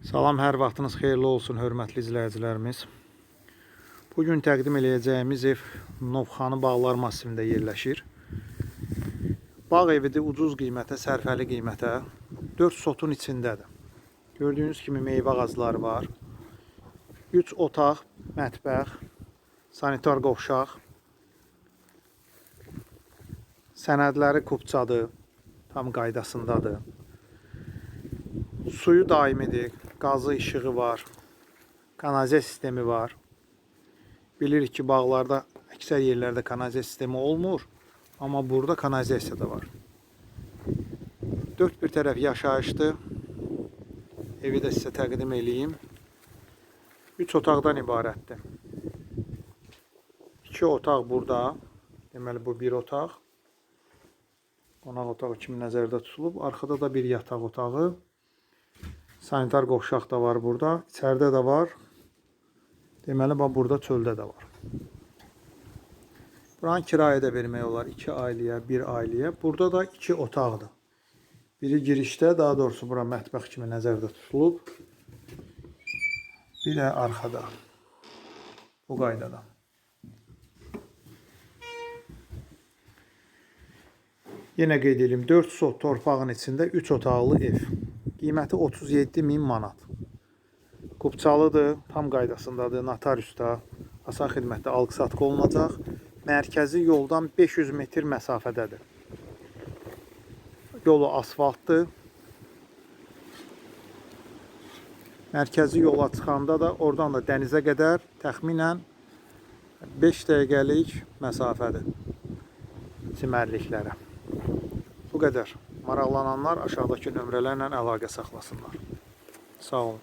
Salam, hər vaxtınız xeyirli olsun, hörmətli izləyicilərimiz. Bu gün təqdim eləyəcəyimiz ev Novxanı Bağlar massivində yerləşir. Bağ evidir, ucuz qiymətə, sərfəli qiymətə, 4 sotun içindədir. Gördüyünüz kimi meyvə ağacları var. 3 otaq, mətbəx, sanitar qovşaq. Sənədləri kupçadır, tam qaydasındadır. Suyu daimidir, qazı işığı var, kanalizasiya sistemi var. Bilirik ki, bağlarda əksər yerlərdə kanalizasiya sistemi olmur, amma burada kanalizasiya da var. Dörd bir tərəf yaşayışdır. Evi də sizə təqdim eləyim. 3 otaqdan ibarətdir. 2 otaq burada. Deməli bu bir otaq. Qonaq otağı kimi nəzərdə tutulub. Arxada da bir yataq otağı. Sanitar qovşaq da var burada. İçəridə də var. Deməli bax burada çöldə də var. Buranı kirayə də vermək olar 2 ailəyə, 1 ailəyə. Burada da 2 otaqdır. Biri girişdə, daha doğrusu bura mətbəx kimi nəzərdə tutulub. Bir də arxada. Bu qaydada. Yenə qeyd edim 4 sot torpağın içində 3 otaqlı ev. Qiyməti 37 min manat. Qubçalıdır, tam qaydasındadır, notariusda, asan xidmətdə alqı-satqı olunacaq. Mərkəzi yoldan 500 metr məsafədədir. Yolu asfaltdır. Mərkəzi yola çıxanda da oradan da dənizə qədər təxminən 5 dəqiqəlik məsafədir çimərliklərə. Bu qədər. Maraqlananlar aşağıdakı nömrələrlə əlaqə saxlasınlar. Sağ olun.